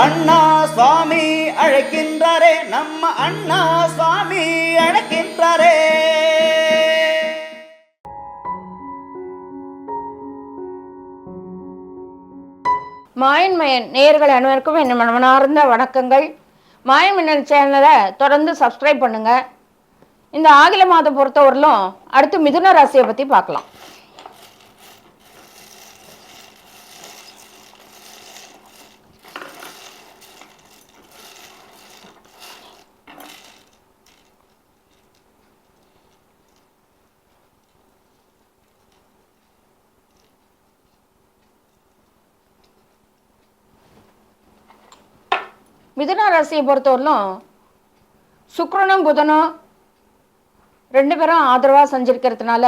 அண்ணா சுவாமி அழைக்கின்றாரே நம்ம அண்ணா சுவாமி அழைக்கின்றாரே. மாயன் மயன் அனைவருக்கும் என் மனமார்ந்த வணக்கங்கள். மாயன் மன்னன் சேனலை தொடர்ந்து சப்ஸ்கிரைப் பண்ணுங்க. இந்த ஆங்கில மாதம் பொறுத்தவரையிலும் அடுத்து மிதுன ராசியை பற்றி பார்க்கலாம். மிதுன ராசியை பொறுத்தவரையிலும் சுக்கிரனும் புதனும் ரெண்டு பேரும் ஆதரவாக செஞ்சிருக்கிறதுனால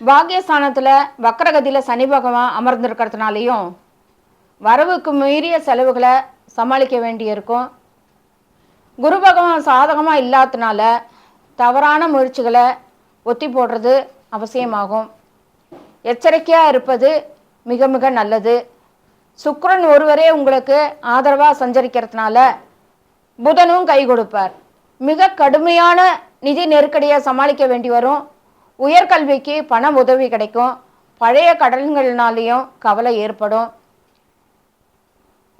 பாக்யஸ்தானத்தில் வக்கரகதியில் சனி பகவான் அமர்ந்திருக்கிறதுனாலையும் வரவுக்கு மீறிய செலவுகளை சமாளிக்க வேண்டியிருக்கும். குரு பகவான் சாதகமாக இல்லாததுனால தவறான முயற்சிகளை ஒத்தி போடுறது அவசியமாகும். எச்சரிக்கையாக இருப்பது மிக மிக நல்லது. சுக்ரன் ஒருவரே உங்களுக்கு ஆதரவாக சஞ்சரிக்கிறதுனால புதனும் கை கொடுப்பார். மிக கடுமையான நிதி நெருக்கடியை சமாளிக்க வேண்டி வரும். உயர்கல்விக்கு பண உதவி கிடைக்கும். பழைய கடன்கள்னாலேயும் கவலை ஏற்படும்.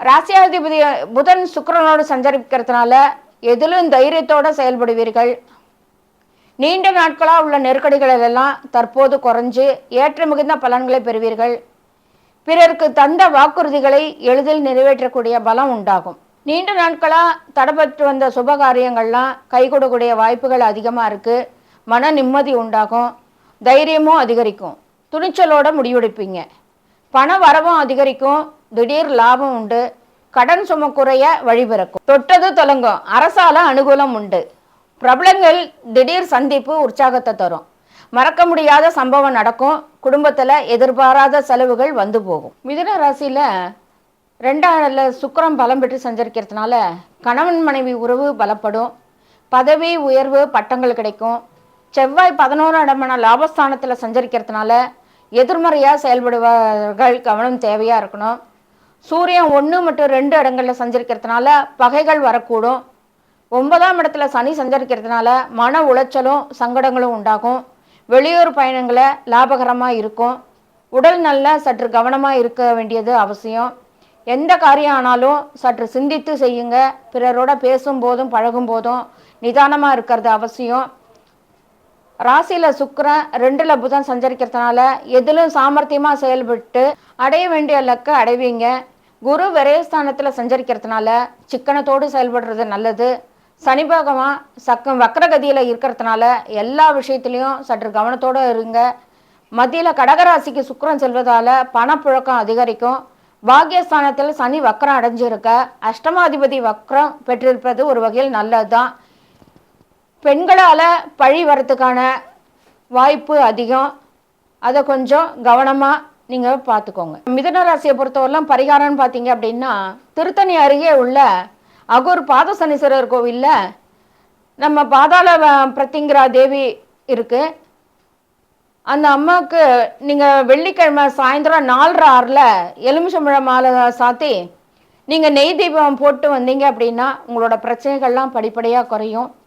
ராசியாதிபதி புதன் சுக்கரனோடு சஞ்சரிக்கிறதுனால எதிலும் தைரியத்தோடு செயல்படுவீர்கள். நீண்ட நாட்களாக உள்ள நெருக்கடிகள் எல்லாம் தற்போது குறைஞ்சு ஏற்ற மிகுந்த பலன்களை பெறுவீர்கள். பிறருக்கு தந்த வாக்குறுதிகளை எளிதில் நிறைவேற்றக்கூடிய பலம் உண்டாகும். நீண்ட நாட்களாக தடைபட்டு வந்த சுபகாரியங்கள்லாம் கைகூடக்கூடிய வாய்ப்புகள் அதிகமாக இருக்குது மன நிம்மதி உண்டாகும். தைரியமும் அதிகரிக்கும். துணிச்சலோட முடிவெடுப்பீங்க. பண வரவும் அதிகரிக்கும். திடீர் லாபம் உண்டு. கடன் சும குறைய வழிபிறக்கும் தொட்டது தொடங்கும் அரசால அனுகூலம் உண்டு. பிரபலங்கள் திடீர் சந்திப்பு உற்சாகத்தை தரும். மறக்க முடியாத சம்பவம் நடக்கும். குடும்பத்தில் எதிர்பாராத செலவுகள் வந்து போகும். மிதுன ராசியில் ரெண்டாவில் சுக்கரம் பலம் பெற்று சஞ்சரிக்கிறதுனால கணவன் மனைவி உறவு பலப்படும். பதவி உயர்வு பட்டங்கள் கிடைக்கும். செவ்வாய் பதினோரு இடமான லாபஸ்தானத்தில் சஞ்சரிக்கிறதுனால எதிர்மறையாக செயல்படுவார்கள் கவனம் தேவையாக இருக்கணும். சூரியன் ஒன்று மற்றும் ரெண்டு இடங்களில் சஞ்சரிக்கிறதுனால பகைகள் வரக்கூடும். ஒன்பதாம் இடத்துல சனி சஞ்சரிக்கிறதுனால மன உளைச்சலும் சங்கடங்களும் உண்டாகும். வெளியூர் பயணங்களை லாபகரமாக இருக்கும். உடல் நல்ல சற்று கவனமாக இருக்க வேண்டியது அவசியம். எந்த காரியம் ஆனாலும் சற்று சிந்தித்து செய்யுங்க. பிறரோட பேசும் பழகும் போதும் நிதானமாக இருக்கிறது அவசியம். ராசியில் சுக்கரன் ரெண்டில் புதன் சஞ்சரிக்கிறதுனால எதிலும் சாமர்த்தியமாக செயல்பட்டு அடைய வேண்டிய இலக்கை அடைவீங்க. குரு விரயஸ்தானத்தில் சஞ்சரிக்கிறதுனால சிக்கனத்தோடு செயல்படுறது நல்லது. சனி பகவான் சக்கம் வக்கரகதியில் இருக்கிறதுனால எல்லா விஷயத்துலையும் சற்று கவனத்தோடு இருங்க. மத்தியில் கடகராசிக்கு சுக்கரம் செல்வதால் பணப்புழக்கம் அதிகரிக்கும். பாக்கியஸ்தானத்தில் சனி வக்கரம் அடைஞ்சிருக்க. அஷ்டமாதிபதி வக்கரம் பெற்றிருப்பது ஒரு வகையில் நல்லது தான் பெண்களால் பழி வரத்துக்கான வாய்ப்பு அதிகம். அதை கொஞ்சம் கவனமாக நீங்கள் பார்த்துக்கோங்க மிதன ராசியை பொறுத்தவரைலாம் பரிகாரம்னு பார்த்தீங்க அப்படின்னா திருத்தணி அருகே உள்ள அகோர் பாத சனீஸ்வரர் கோவிலில் நம்ம பாதாள வ- பிரத்திங்கரா தேவி இருக்குது அந்த அம்மாவுக்கு நீங்கள் வெள்ளிக்கிழமை சாயந்தரம் நாலரை ஆறில் எலுமிச்சம்பழம் மாலை சாத்தி நீங்கள் நெய் தீபம் போட்டு வந்தீங்க அப்படின்னா உங்களோட பிரச்சனைகள்லாம் படிப்படியாக குறையும்.